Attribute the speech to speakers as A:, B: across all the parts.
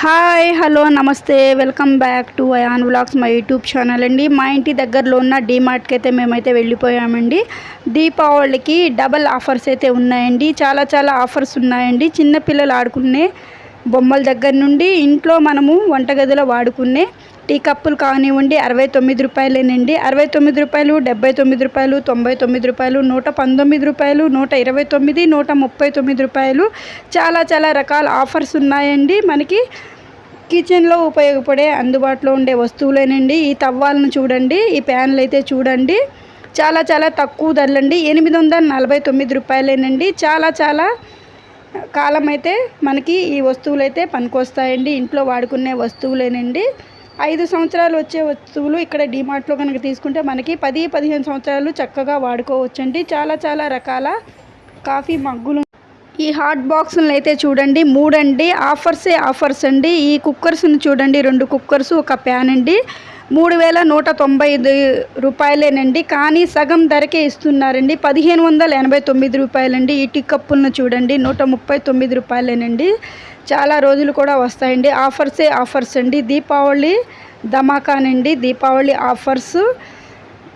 A: Hi hello నమస్తే. Welcome back to Ayan vlogs మా YouTube channel అండి. మా ఇంటి దగ్గరలో ఉన్న డీమార్ట్కి అయితే మేమైతే వెళ్ళిపోయామండి. దీపావళికి డబల్ ఆఫర్స్ అయితే ఉన్నాయండి. చాలా చాలా ఆఫర్స్ ఉన్నాయండి. చిన్నపిల్లలు ఆడుకునే బొమ్మల దగ్గర నుండి ఇంట్లో మనము వంటగదిలో వాడుకునే టీ కప్పులు కానివ్వండి అరవై తొమ్మిది రూపాయలేనండి. అరవై తొమ్మిది రూపాయలు డెబ్బై తొమ్మిది రూపాయలు తొంభై తొమ్మిది రూపాయలు నూట పంతొమ్మిది రూపాయలు నూట ఇరవై తొమ్మిది నూట ముప్పై తొమ్మిది రూపాయలు చాలా చాలా రకాల ఆఫర్స్ ఉన్నాయండి. మనకి కిచెన్లో ఉపయోగపడే అందుబాటులో ఉండే వస్తువులేనండి. ఈ తవ్వాలను చూడండి ఈ ప్యాన్లు అయితే చూడండి. చాలా చాలా తక్కువ ధరలండి. ఎనిమిది వందల నలభై తొమ్మిది రూపాయలేనండి. చాలా చాలా కాలం అయితే మనకి ఈ వస్తువులు అయితే పనికొస్తాయండి. ఇంట్లో వాడుకునే వస్తువులేనండి. ఐదు సంవత్సరాలు వచ్చే వస్తువులు ఇక్కడ డిమార్ట్లో కనుక తీసుకుంటే మనకి పది పదిహేను సంవత్సరాలు చక్కగా వాడుకోవచ్చండి. చాలా చాలా రకాల కాఫీ మగ్గులు. ఈ హాట్ బాక్సులను అయితే చూడండి. మూడండి. ఆఫర్సే ఆఫర్స్ అండి ఈ కుక్కర్స్ని చూడండి. రెండు కుక్కర్స్ ఒక ప్యాన్ అండి మూడు వేల నూట తొంభై ఐదు రూపాయలేనండి. కానీ సగం ధరకే ఇస్తున్నారండి. పదిహేను వందల ఎనభై తొమ్మిది రూపాయలండి. ఈ టీ కప్పులను చూడండి. నూట ముప్పై తొమ్మిది రూపాయలేనండి. చాలా రోజులు కూడా వస్తాయండి. ఆఫర్సే ఆఫర్స్ అండి. దీపావళి ధమాకానండి. దీపావళి ఆఫర్స్.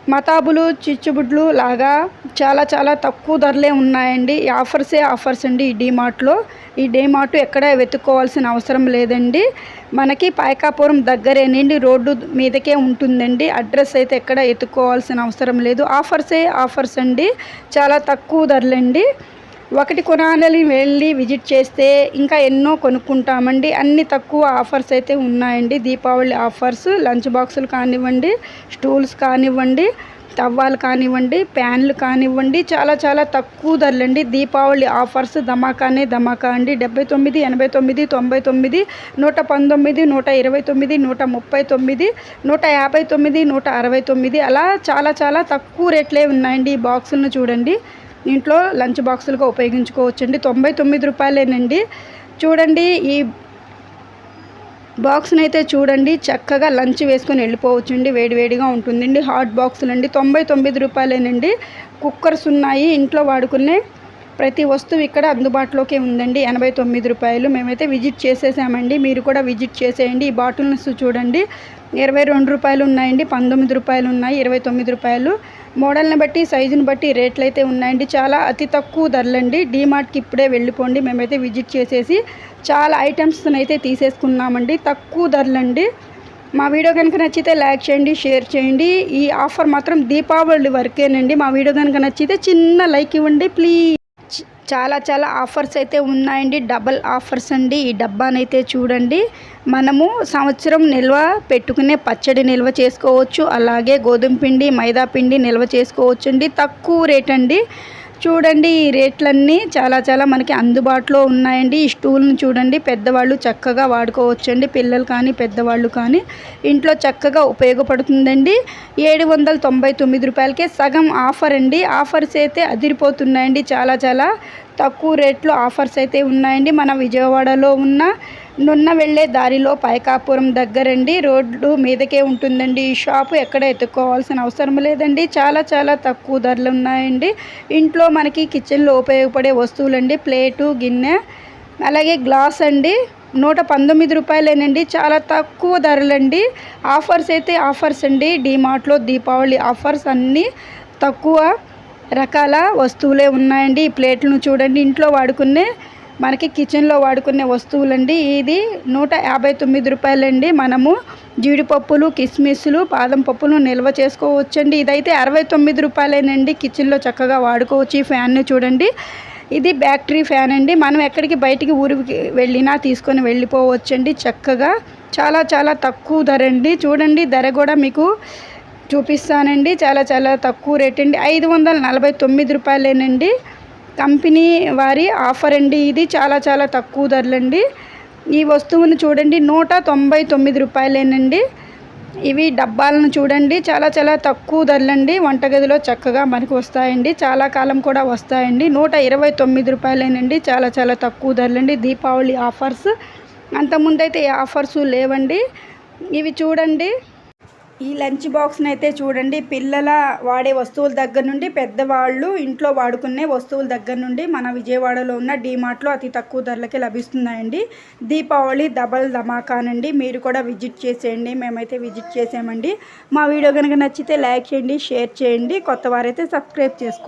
A: మతాబులు చిచ్చుబుడ్లు లాగా చాలా చాలా తక్కువ ధరలే ఉన్నాయండి. ఈ ఆఫర్సే ఆఫర్స్ అండి ఈ డీమార్ట్లో. ఈ డీమార్ట్ ఎక్కడ వెతుక్కోవాల్సిన అవసరం లేదండి. మనకి పాయకాపురం దగ్గరేనండి రోడ్డు మీదకే ఉంటుందండి. అడ్రస్ అయితే ఎక్కడ ఎత్తుక్కోవాల్సిన అవసరం లేదు. ఆఫర్సే ఆఫర్స్ అండి. చాలా తక్కువ ధరలండి. ఒకటి కొనాలని వెళ్ళి విజిట్ చేస్తే ఇంకా ఎన్నో కొనుక్కుంటామండి. అన్ని తక్కువ ఆఫర్స్ అయితే ఉన్నాయండి. దీపావళి ఆఫర్స్ లంచ్ బాక్సులు కానివ్వండి స్టూల్స్ కానివ్వండి తవ్వాలు కానివ్వండి ప్యాన్లు కానివ్వండి చాలా చాలా తక్కువ ధరలండి. దీపావళి ఆఫర్స్ ధమాకానే ధమాకా అండి. డెబ్బై తొమ్మిది ఎనభై తొమ్మిది తొంభై తొమ్మిది నూట పంతొమ్మిది నూట ఇరవై తొమ్మిది నూట ముప్పై తొమ్మిది నూట యాభై తొమ్మిది నూట అరవై తొమ్మిది. అలా చాలా చాలా తక్కువ రేట్లే ఉన్నాయండి ఈ బాక్సులను చూడండి. ఇంట్లో లంచ్ బాక్సులుగా ఉపయోగించుకోవచ్చండి. తొంభై తొమ్మిది రూపాయలేనండి. చూడండి ఈ బాక్స్ని అయితే చూడండి చక్కగా లంచ్ వేసుకొని వెళ్ళిపోవచ్చండి. వేడివేడిగా ఉంటుందండి. హాట్ బాక్సులు అండి తొంభై తొమ్మిది రూపాయలేనండి. కుక్కర్స్ ఉన్నాయి. ఇంట్లో వాడుకునే ప్రతి వస్తువు ఇక్కడ అందుబాటులోకే ఉందండి. ఎనభై తొమ్మిది రూపాయలు మేమైతే విజిట్ చేసేసామండి. మీరు కూడా విజిట్ చేసేయండి. ఈ బాటిల్స్ చూడండి. ఇరవై రెండు రూపాయలు ఉన్నాయండి పంతొమ్మిది రూపాయలు ఉన్నాయి ఇరవై తొమ్మిది రూపాయలు. మోడల్ని బట్టి సైజుని బట్టి రేట్లు అయితే ఉన్నాయండి. చాలా అతి తక్కువ ధరలండి. డీమార్ట్కి ఇప్పుడే వెళ్ళిపోండి. మేమైతే విజిట్ చేసేసి చాలా ఐటమ్స్ని అయితే తీసేసుకున్నామండి. తక్కువ ధరలండి. మా వీడియో కనుక నచ్చితే లైక్ చేయండి షేర్ చేయండి. ఈ ఆఫర్ మాత్రం దీపావళి వరకేనండి. మా వీడియో కనుక నచ్చితే చిన్న లైక్ ఇవ్వండి ప్లీజ్. చాలా చాలా ఆఫర్స్ అయితే ఉన్నాయండి. డబల్ ఆఫర్స్ అండి. ఈ డబ్బానైతే చూడండి. మనము సంవత్సరం నిల్వ పెట్టుకునే పచ్చడి నిల్వ చేసుకోవచ్చు. అలాగే గోధుమ పిండి మైదా పిండి నిల్వ చేసుకోవచ్చు అండి తక్కువ రేట్ అండి చూడండి ఈ రేట్లన్నీ చాలా చాలా మనకి అందుబాటులో ఉన్నాయండి. ఈ స్టూల్ని చూడండి పెద్దవాళ్ళు చక్కగా వాడుకోవచ్చండి. పిల్లలు కానీ పెద్దవాళ్ళు కానీ ఇంట్లో చక్కగా ఉపయోగపడుతుందండి. ఏడు వందల తొంభై తొమ్మిది రూపాయలకే సగం ఆఫర్ అండి. ఆఫర్స్ అయితే అదిరిపోతున్నాయండి. చాలా చాలా తక్కువ రేట్లో ఆఫర్స్ అయితే ఉన్నాయండి. మన విజయవాడలో ఉన్న నున్న వెళ్ళే దారిలో పైకాపురం దగ్గరండి. రోడ్డు మీదకే ఉంటుందండి. ఈ షాపు ఎక్కడ ఎత్తుక్కోవాల్సిన అవసరం లేదండి. చాలా చాలా తక్కువ ధరలు ఉన్నాయండి. ఇంట్లో మనకి కిచెన్లో ఉపయోగపడే వస్తువులండి. ప్లేటు గిన్నె అలాగే గ్లాస్ అండి. నూట పంతొమ్మిది రూపాయలేనండి. చాలా తక్కువ ధరలండి. ఆఫర్స్ అయితే ఆఫర్స్ అండి. డీమార్ట్లో దీపావళి ఆఫర్స్ అన్నీ తక్కువ రకాల వస్తువులే ఉన్నాయండి. ఈ ప్లేట్లను చూడండి. ఇంట్లో వాడుకునే మనకి కిచెన్లో వాడుకునే వస్తువులండి. ఇది నూట యాభై తొమ్మిది రూపాయలండి. మనము జీడిపప్పులు కిస్మిస్లు బాదం పప్పులు నిల్వ చేసుకోవచ్చండి. ఇదైతే అరవై తొమ్మిది రూపాయలేనండి. కిచెన్లో చక్కగా వాడుకోవచ్చు ఈ ఫ్యాన్ను చూడండి. ఇది బ్యాటరీ ఫ్యాన్ అండి మనం ఎక్కడికి బయటికి ఊరికి వెళ్ళినా తీసుకొని వెళ్ళిపోవచ్చండి. చక్కగా చాలా చాలా తక్కువ ధర అండి చూడండి ధర కూడా మీకు చూపిస్తానండి. చాలా చాలా తక్కువ రేట్ అండి ఐదు వందల నలభై తొమ్మిది రూపాయలేనండి. కంపెనీ వారి ఆఫర్ అండి. ఇది చాలా చాలా తక్కువ ధరలండి. ఈ వస్తువును చూడండి నూట తొంభై తొమ్మిది రూపాయలేనండి. ఇవి డబ్బాలను చూడండి చాలా చాలా తక్కువ ధరలండి. వంటగదిలో చక్కగా మనకు వస్తాయండి. చాలా కాలం కూడా వస్తాయండి. నూట ఇరవై తొమ్మిది రూపాయలేనండి. చాలా చాలా తక్కువ ధరలండి. దీపావళి ఆఫర్స్. అంతకుముందైతే ఏ ఆఫర్స్ లేవండి. ఇవి చూడండి. ఈ లంచ్ బాక్స్ని అయితే చూడండి పిల్లల వాడే వస్తువుల దగ్గర నుండి పెద్దవాళ్ళు ఇంట్లో వాడుకునే వస్తువుల దగ్గర నుండి మన విజయవాడలో ఉన్న డీమార్ట్లో అతి తక్కువ ధరలకే లభిస్తున్నాయండి. దీపావళి డబల్ ధమాకానండి. మీరు కూడా విజిట్ చేసేయండి. మేమైతే విజిట్ చేసామండి. మా వీడియో కనుక నచ్చితే లైక్ చేయండి షేర్ చేయండి. కొత్త వారైతే సబ్స్క్రైబ్ చేసుకోండి.